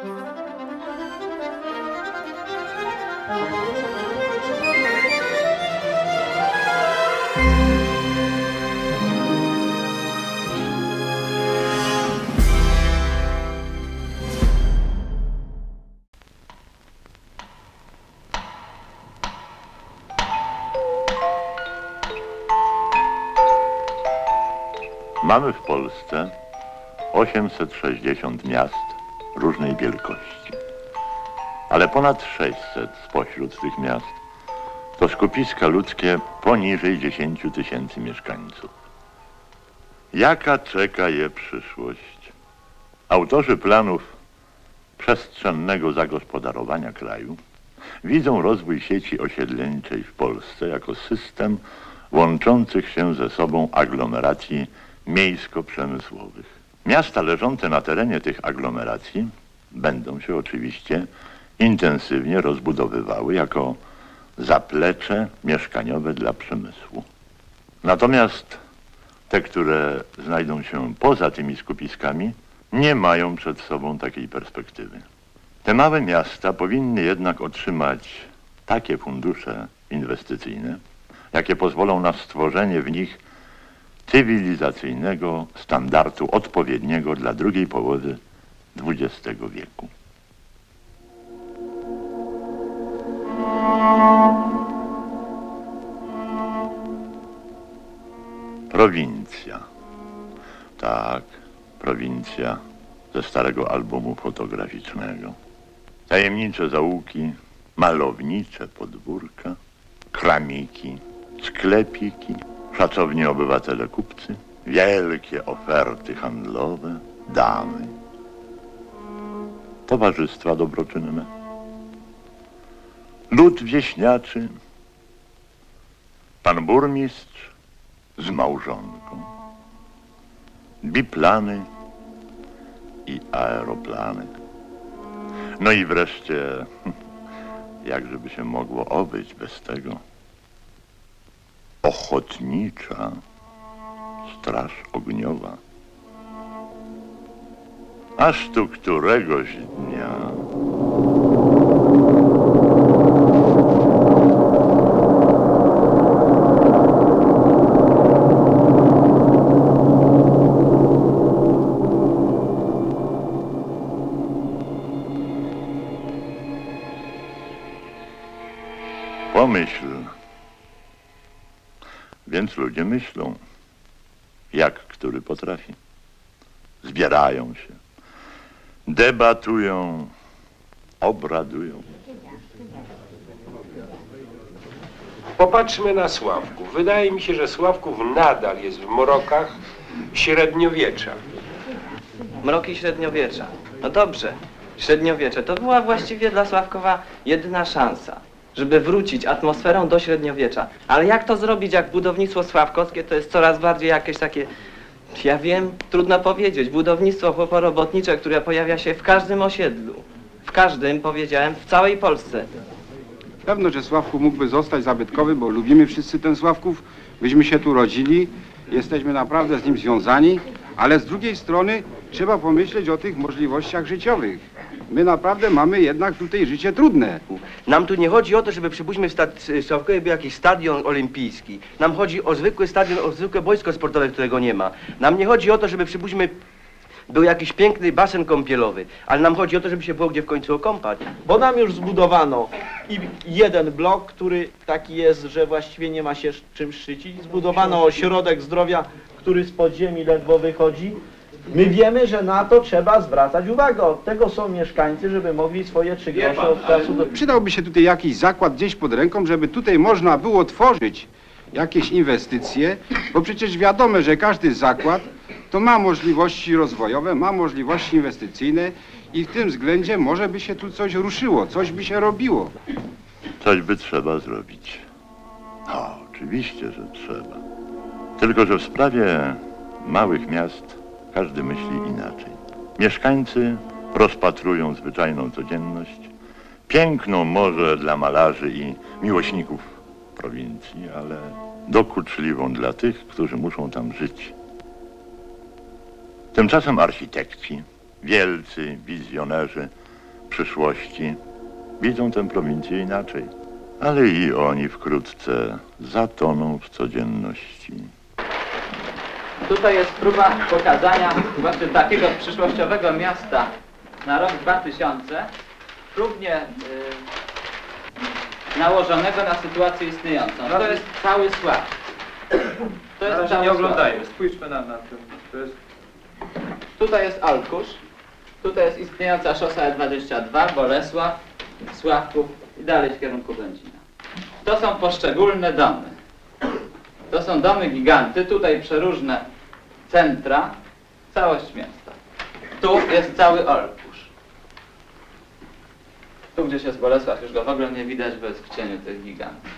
Mamy w Polsce 860 miast różnej wielkości. Ale ponad 600 spośród tych miast to skupiska ludzkie poniżej 10 tysięcy mieszkańców. Jaka czeka je przyszłość? Autorzy planów przestrzennego zagospodarowania kraju widzą rozwój sieci osiedleńczej w Polsce jako system łączących się ze sobą aglomeracji miejsko-przemysłowych. Miasta leżące na terenie tych aglomeracji będą się oczywiście intensywnie rozbudowywały jako zaplecze mieszkaniowe dla przemysłu. Natomiast te, które znajdą się poza tymi skupiskami, nie mają przed sobą takiej perspektywy. Te małe miasta powinny jednak otrzymać takie fundusze inwestycyjne, jakie pozwolą na stworzenie w nich cywilizacyjnego standardu odpowiedniego dla drugiej połowy XX wieku. Prowincja. Tak, prowincja ze starego albumu fotograficznego. Tajemnicze zaułki, malownicze podwórka, kramiki, sklepiki, szacowni obywatele kupcy, wielkie oferty handlowe, damy, towarzystwa dobroczynne, lud wieśniaczy, pan burmistrz z małżonką, biplany i aeroplany. No i wreszcie, jakżeby się mogło obyć bez tego, ochotnicza straż ogniowa. Aż tu któregoś dnia ludzie myślą, jak który potrafi. Zbierają się, debatują, obradują. Popatrzmy na Sławków. Wydaje mi się, że Sławków nadal jest w mrokach średniowiecza. Mroki średniowiecza. No dobrze, średniowiecze to była właściwie dla Sławkowa jedyna szansa, żeby wrócić atmosferą do średniowiecza. Ale jak to zrobić, jak budownictwo sławkowskie to jest coraz bardziej jakieś takie, ja wiem, trudno powiedzieć, budownictwo chłoporobotnicze, które pojawia się w każdym osiedlu. W każdym, powiedziałem, w całej Polsce. Pewno, że Sławków mógłby zostać zabytkowy, bo lubimy wszyscy ten Sławków. Myśmy się tu rodzili, jesteśmy naprawdę z nim związani, ale z drugiej strony trzeba pomyśleć o tych możliwościach życiowych. My naprawdę mamy jednak tutaj życie trudne. Nam tu nie chodzi o to, żeby przypuśćmy w Sławkowie był jakiś stadion olimpijski. Nam chodzi o zwykły stadion, o zwykłe boisko sportowe, którego nie ma. Nam nie chodzi o to, żeby przypuśćmy był jakiś piękny basen kąpielowy, ale nam chodzi o to, żeby się było gdzie w końcu okąpać. Bo nam już zbudowano i jeden blok, który taki jest, że właściwie nie ma się czym szczycić. Zbudowano ośrodek zdrowia, który z podziemi ledwo wychodzi. My wiemy, że na to trzeba zwracać uwagę. Od tego są mieszkańcy, żeby mogli swoje trzy grosze od czasu do... Przydałby się tutaj jakiś zakład gdzieś pod ręką, żeby tutaj można było tworzyć jakieś inwestycje, bo przecież wiadomo, że każdy zakład to ma możliwości rozwojowe, ma możliwości inwestycyjne i w tym względzie może by się tu coś ruszyło, coś by się robiło. Coś by trzeba zrobić. No, oczywiście, że trzeba. Tylko, że w sprawie małych miast każdy myśli inaczej. Mieszkańcy rozpatrują zwyczajną codzienność, piękną może dla malarzy i miłośników prowincji, ale dokuczliwą dla tych, którzy muszą tam żyć. Tymczasem architekci, wielcy wizjonerzy, przyszłości widzą tę prowincję inaczej. Ale i oni wkrótce zatoną w codzienności. Tutaj jest próba pokazania właśnie takiego przyszłościowego miasta na rok 2000, próbnie y, nałożonego na sytuację istniejącą. To jest cały Sław. To jest cały nie oglądajmy, spójrzmy na, na to. to jest... Tutaj jest Alkusz, tutaj jest istniejąca szosa E22, Bolesław, Sławków i dalej w kierunku Będzina. To są poszczególne domy. To są domy giganty, tutaj przeróżne centra, całość miasta. Tu jest cały Olkusz. Tu gdzieś jest Bolesław, już go w ogóle nie widać, bo jest w cieniu tych gigantów.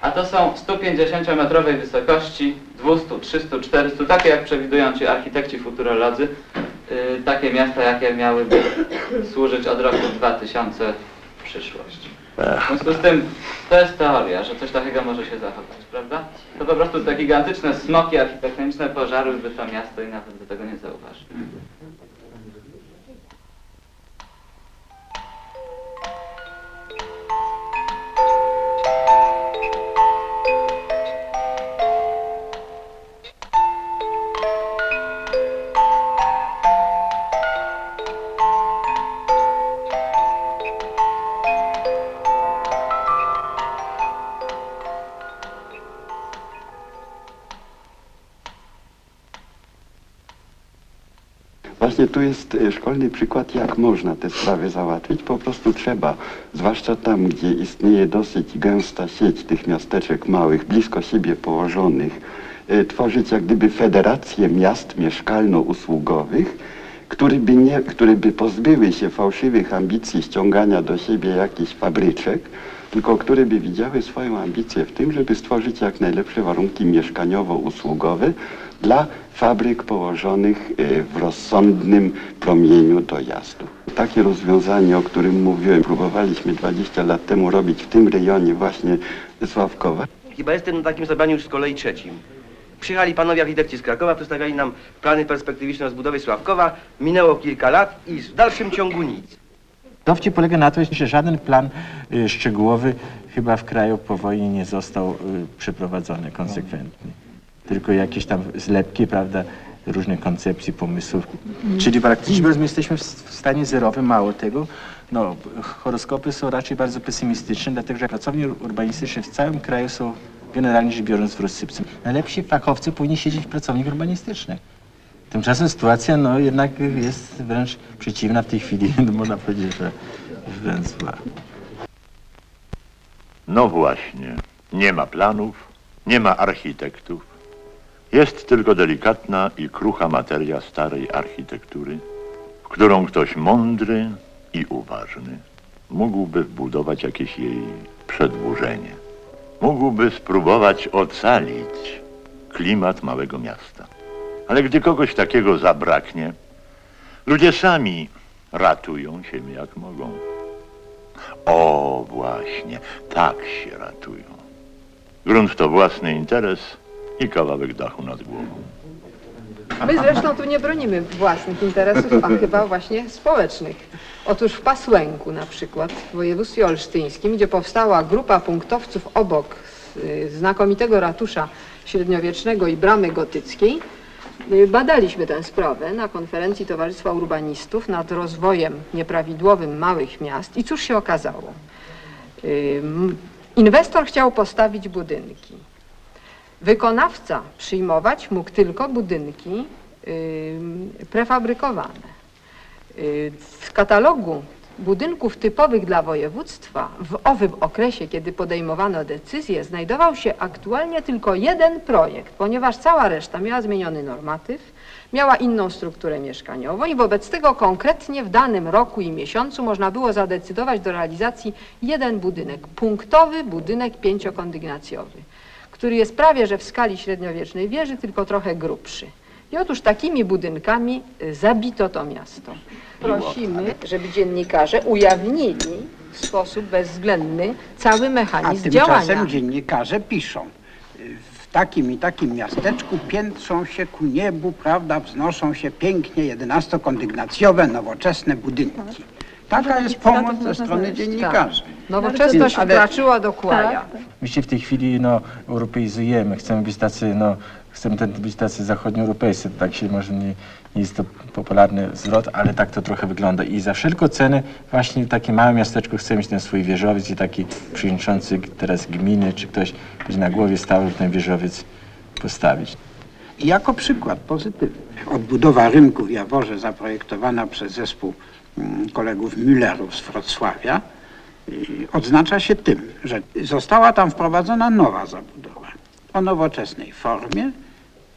A to są 150-metrowej wysokości, 200, 300, 400, takie jak przewidują ci architekci futurolodzy, yy, takie miasta, jakie miałyby służyć od roku 2000 w przyszłość. W związku z tym, to jest teoria, że coś takiego może się zachować, prawda? To po prostu te gigantyczne smoki architektoniczne pożarłyby to miasto i nawet do tego nie zauważy. Właśnie tu jest e, szkolny przykład, jak można te sprawy załatwić. Po prostu trzeba, zwłaszcza tam, gdzie istnieje dosyć gęsta sieć tych miasteczek małych, blisko siebie położonych, e, tworzyć jak gdyby federacje miast mieszkalno-usługowych, które by, nie, które by pozbyły się fałszywych ambicji ściągania do siebie jakichś fabryczek, tylko które by widziały swoją ambicję w tym, żeby stworzyć jak najlepsze warunki mieszkaniowo-usługowe dla fabryk położonych e, w rozsądnym promieniu dojazdu. Takie rozwiązanie, o którym mówiłem, próbowaliśmy 20 lat temu robić w tym rejonie właśnie Sławkowa. Chyba jestem na takim zebraniu już z kolei trzecim. Przyjechali panowie architekci z Krakowa, przedstawiali nam plany perspektywiczne rozbudowy Sławkowa. Minęło kilka lat i w dalszym ciągu nic. Dowcip polega na tym, że żaden plan y, szczegółowy chyba w kraju po wojnie nie został y, przeprowadzony konsekwentnie. Tylko jakieś tam zlepki, prawda, różnych koncepcji, pomysłów. Czyli praktycznie biorąc, my jesteśmy w stanie zerowym, mało tego. No, horoskopy są raczej bardzo pesymistyczne, dlatego że pracownie urbanistyczne w całym kraju są generalnie rzecz biorąc w rozsypce. Najlepsi fachowcy powinni siedzieć w pracowniach urbanistycznych. Tymczasem sytuacja no jednak jest wręcz przeciwna w tej chwili, można powiedzieć, że wręcz zła. No właśnie, nie ma planów, nie ma architektów. Jest tylko delikatna i krucha materia starej architektury, w którą ktoś mądry i uważny mógłby wbudować jakieś jej przedłużenie. Mógłby spróbować ocalić klimat małego miasta. Ale gdy kogoś takiego zabraknie, ludzie sami ratują się jak mogą. O, właśnie, tak się ratują. Grunt to własny interes i kawałek dachu nad głową. My zresztą tu nie bronimy własnych interesów, a chyba właśnie społecznych. Otóż w Pasłęku na przykład, w województwie olsztyńskim, gdzie powstała grupa punktowców obok y, znakomitego ratusza średniowiecznego i bramy gotyckiej, y, badaliśmy tę sprawę na konferencji Towarzystwa Urbanistów nad rozwojem nieprawidłowym małych miast i cóż się okazało? Ym, Inwestor chciał postawić budynki. Wykonawca przyjmować mógł tylko budynki prefabrykowane. Y, W katalogu budynków typowych dla województwa w owym okresie, kiedy podejmowano decyzje, znajdował się aktualnie tylko jeden projekt, ponieważ cała reszta miała zmieniony normatyw, miała inną strukturę mieszkaniową i wobec tego konkretnie w danym roku i miesiącu można było zadecydować do realizacji jeden budynek, punktowy budynek pięciokondygnacjowy który jest prawie że w skali średniowiecznej wieży, tylko trochę grubszy. I otóż takimi budynkami y, zabito to miasto. Prosimy, żeby dziennikarze ujawnili w sposób bezwzględny cały A mechanizm tymczasem działania. dziennikarze piszą. y, W takim i takim miasteczku piętrzą się ku niebu, prawda, wznoszą się pięknie jedenastokondygnacjowe, nowoczesne budynki. Taka jest pomoc ze strony dziennikarzy. Nowoczesność Ale- wkroczyła do kłaja. My się w tej chwili no, europeizujemy, chcemy być tacy, no, chcemy ten- być tacy zachodnioeuropejscy, tak się może nie, nie jest to popularny zwrot, ale tak to trochę wygląda i za wszelką cenę właśnie takie małe miasteczko chce mieć ten swój wieżowiec i taki przewodniczący teraz gminy czy ktoś będzie na głowie stał, żeby ten wieżowiec postawić. I jako przykład pozytywny. Odbudowa rynku w Jaworze zaprojektowana przez zespół mm, kolegów Müllerów z Wrocławia odznacza się tym, że została tam wprowadzona nowa zabudowa o nowoczesnej formie,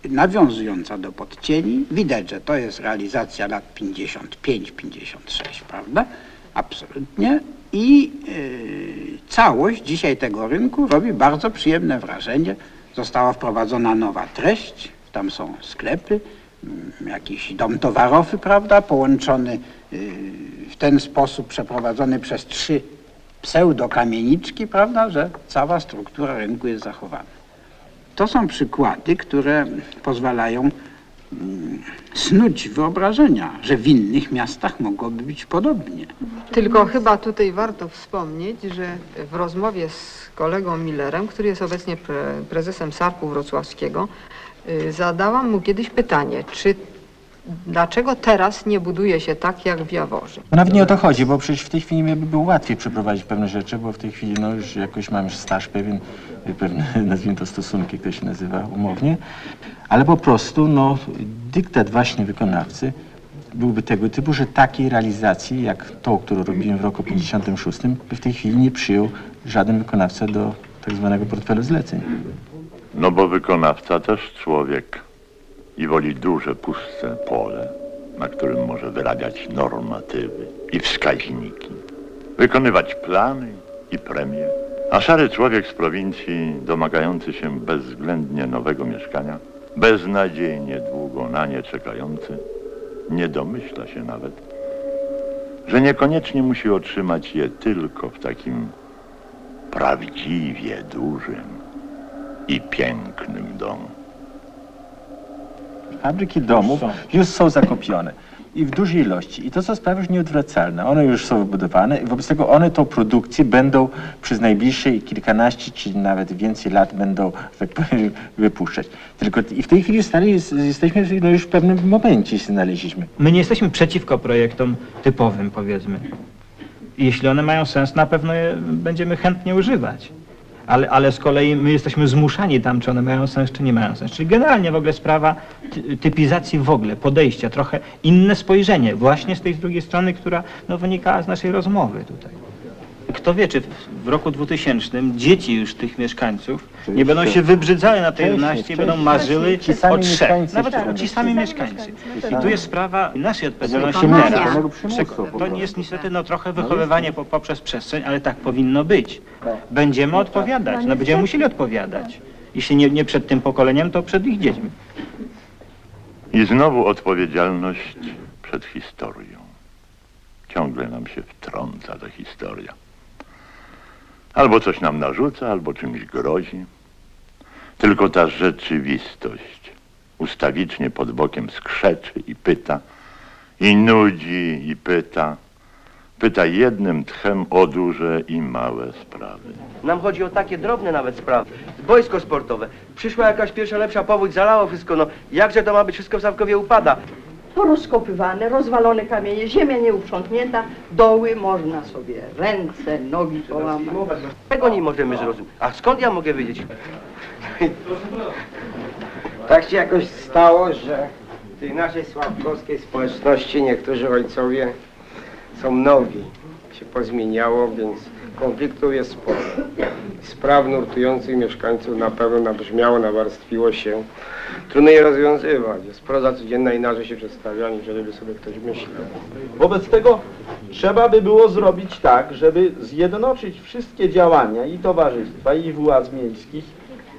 nawiązująca do podcieni. Widać, że to jest realizacja lat 55-56, prawda? Absolutnie. I y, całość dzisiaj tego rynku robi bardzo przyjemne wrażenie. Została wprowadzona nowa treść, tam są sklepy, mm, jakiś dom towarowy, prawda, połączony y, w ten sposób, przeprowadzony przez trzy pseudokamieniczki, prawda, że cała struktura rynku jest zachowana. To są przykłady, które pozwalają mm, snuć wyobrażenia, że w innych miastach mogłoby być podobnie. Tylko chyba tutaj warto wspomnieć, że w rozmowie z kolegą Millerem, który jest obecnie pre, prezesem Sarku Wrocławskiego, y, zadałam mu kiedyś pytanie, czy dlaczego teraz nie buduje się tak jak w Jaworze? No nawet nie o to chodzi, bo przecież w tej chwili by było łatwiej przeprowadzić pewne rzeczy, bo w tej chwili no już jakoś mam już staż pewien, pewne nazwijmy to stosunki, jak to się nazywa umownie, ale po prostu no dyktat właśnie wykonawcy byłby tego typu, że takiej realizacji jak tą, którą robiłem w roku 56 by w tej chwili nie przyjął żaden wykonawca do tak zwanego portfela zleceń. No bo wykonawca też człowiek i woli duże, puste pole, na którym może wyrabiać normatywy i wskaźniki, wykonywać plany i premie. A szary człowiek z prowincji, domagający się bezwzględnie nowego mieszkania, beznadziejnie długo na nie czekający, nie domyśla się nawet, że niekoniecznie musi otrzymać je tylko w takim prawdziwie dużym i pięknym domu. Fabryki domów już są zakupione i w dużej ilości. I to są sprawy już nieodwracalne. One już są wybudowane i wobec tego one tą produkcję będą przez najbliższe kilkanaście czy nawet więcej lat będą, tak powiem, wypuszczać. Tylko i w tej chwili stali, jest- jesteśmy no już w pewnym momencie się znaleźliśmy. My nie jesteśmy przeciwko projektom typowym, powiedzmy. Jeśli one mają sens, na pewno je będziemy chętnie używać. Ale, ale z kolei my jesteśmy zmuszani tam, czy one mają sens, czy nie mają sens. Czyli generalnie w ogóle sprawa ty- typizacji w ogóle, podejścia, trochę inne spojrzenie właśnie z tej drugiej strony, która no, wynikała z naszej rozmowy tutaj. Kto wie, czy w, w roku 2000 dzieci już tych mieszkańców nie będą się wybrzydzały na tej Wcześniej, 11 i będą wcześniej. marzyły Ci sami o trzech. mieszkańcy Nawet jeszcze ci będą. sami mieszkańcy. I tu jest sprawa naszej odpowiedzialności Przekonania. teraz. Przymusu po To prostu. jest niestety no, trochę wychowywanie po, poprzez przestrzeń, ale tak powinno być. Będziemy odpowiadać, no będziemy musieli odpowiadać. Jeśli nie, nie przed tym pokoleniem, to przed ich dziećmi. I znowu odpowiedzialność przed historią. Ciągle nam się wtrąca ta historia. Albo coś nam narzuca, albo czymś grozi. Tylko ta rzeczywistość ustawicznie pod bokiem skrzeczy i pyta, i nudzi i pyta. Pyta jednym tchem o duże i małe sprawy. Nam chodzi o takie drobne nawet sprawy. Boisko sportowe. Przyszła jakaś pierwsza lepsza powódź, zalało wszystko. No jakże to ma być? Wszystko w Sawkowie upada. Porozkopywane, rozwalone kamienie, ziemia nieuprzątnięta, doły można sobie ręce, nogi połamać. Tego nie możemy zrozumieć. A skąd ja mogę wiedzieć? Tak się jakoś stało, że w tej naszej sławkowskiej społeczności niektórzy ojcowie są nowi. Się pozmieniało, więc konfliktów jest sporo. Spraw nurtujących mieszkańców na pewno nabrzmiało, nawarstwiło się. Trudno je rozwiązywać. Jest proza codzienna inaczej się przedstawia, by sobie ktoś myślał. Wobec tego trzeba by było zrobić tak, żeby zjednoczyć wszystkie działania i towarzystwa, i władz miejskich,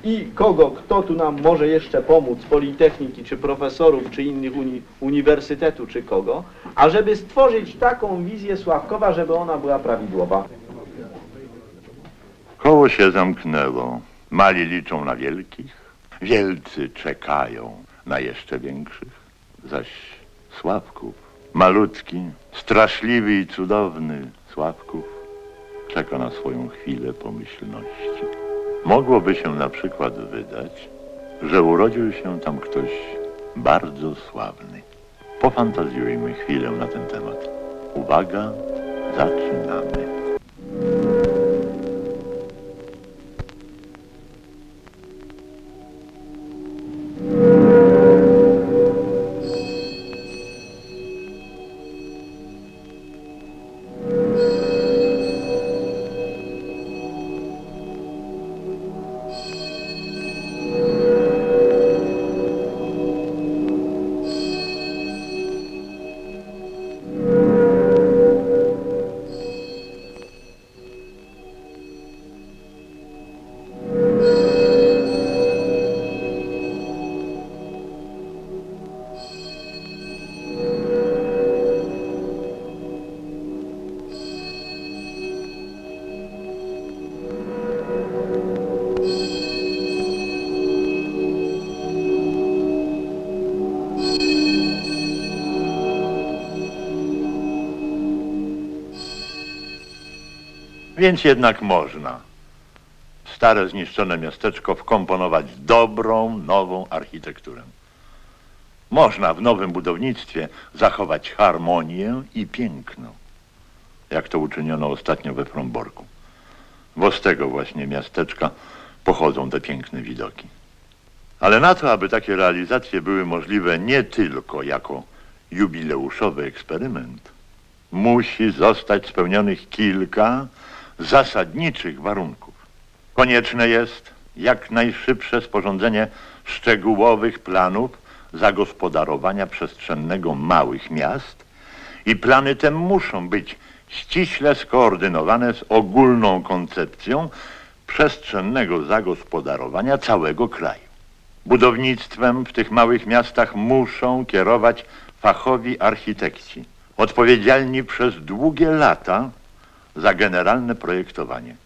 i kogo, kto tu nam może jeszcze pomóc, Politechniki, czy profesorów, czy innych uni uniwersytetu, czy kogo, a żeby stworzyć taką wizję Sławkowa, żeby ona była prawidłowa. Koło się zamknęło. Mali liczą na wielkich, wielcy czekają na jeszcze większych, zaś Sławków Malutki, straszliwy i cudowny Sławków czeka na swoją chwilę pomyślności. Mogłoby się na przykład wydać, że urodził się tam ktoś bardzo sławny. Pofantazjujmy chwilę na ten temat. Uwaga, zaczynamy. Więc jednak można stare zniszczone miasteczko wkomponować w dobrą, nową architekturę. Można w nowym budownictwie zachować harmonię i piękno, jak to uczyniono ostatnio we Fromborku. Bo z tego właśnie miasteczka pochodzą te piękne widoki. Ale na to, aby takie realizacje były możliwe nie tylko jako jubileuszowy eksperyment, musi zostać spełnionych kilka zasadniczych warunków. Konieczne jest jak najszybsze sporządzenie szczegółowych planów zagospodarowania przestrzennego małych miast i plany te muszą być ściśle skoordynowane z ogólną koncepcją przestrzennego zagospodarowania całego kraju. Budownictwem w tych małych miastach muszą kierować fachowi architekci, odpowiedzialni przez długie lata za generalne projektowanie.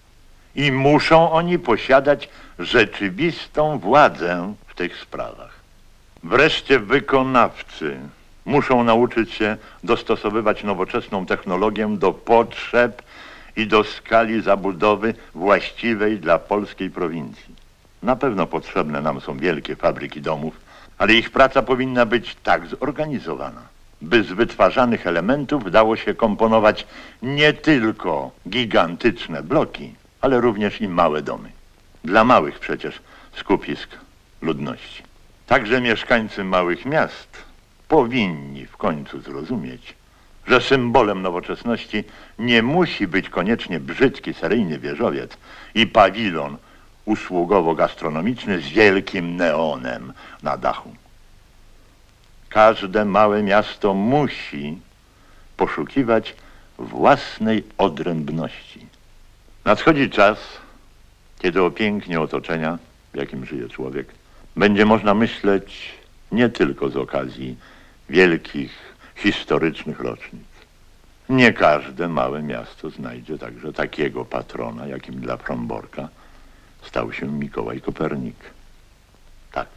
I muszą oni posiadać rzeczywistą władzę w tych sprawach. Wreszcie wykonawcy muszą nauczyć się dostosowywać nowoczesną technologię do potrzeb i do skali zabudowy właściwej dla polskiej prowincji. Na pewno potrzebne nam są wielkie fabryki domów, ale ich praca powinna być tak zorganizowana, by z wytwarzanych elementów dało się komponować nie tylko gigantyczne bloki, ale również i małe domy. Dla małych przecież skupisk ludności. Także mieszkańcy małych miast powinni w końcu zrozumieć, że symbolem nowoczesności nie musi być koniecznie brzydki seryjny wieżowiec i pawilon usługowo-gastronomiczny z wielkim neonem na dachu. Każde małe miasto musi poszukiwać własnej odrębności. Nadchodzi czas, kiedy o pięknie otoczenia, w jakim żyje człowiek, będzie można myśleć nie tylko z okazji wielkich, historycznych rocznic. Nie każde małe miasto znajdzie także takiego patrona, jakim dla Fromborka stał się Mikołaj Kopernik. Tak,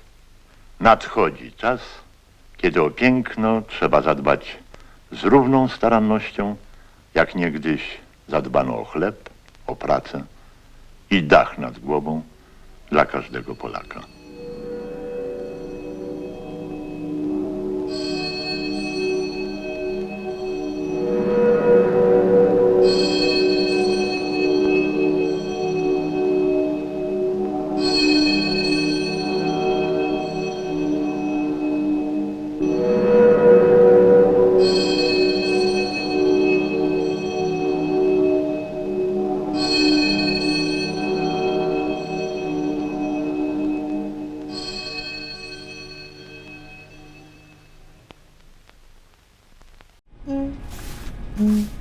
nadchodzi czas, kiedy o piękno trzeba zadbać z równą starannością, jak niegdyś zadbano o chleb, o pracę i dach nad głową dla każdego Polaka. Mm-hmm.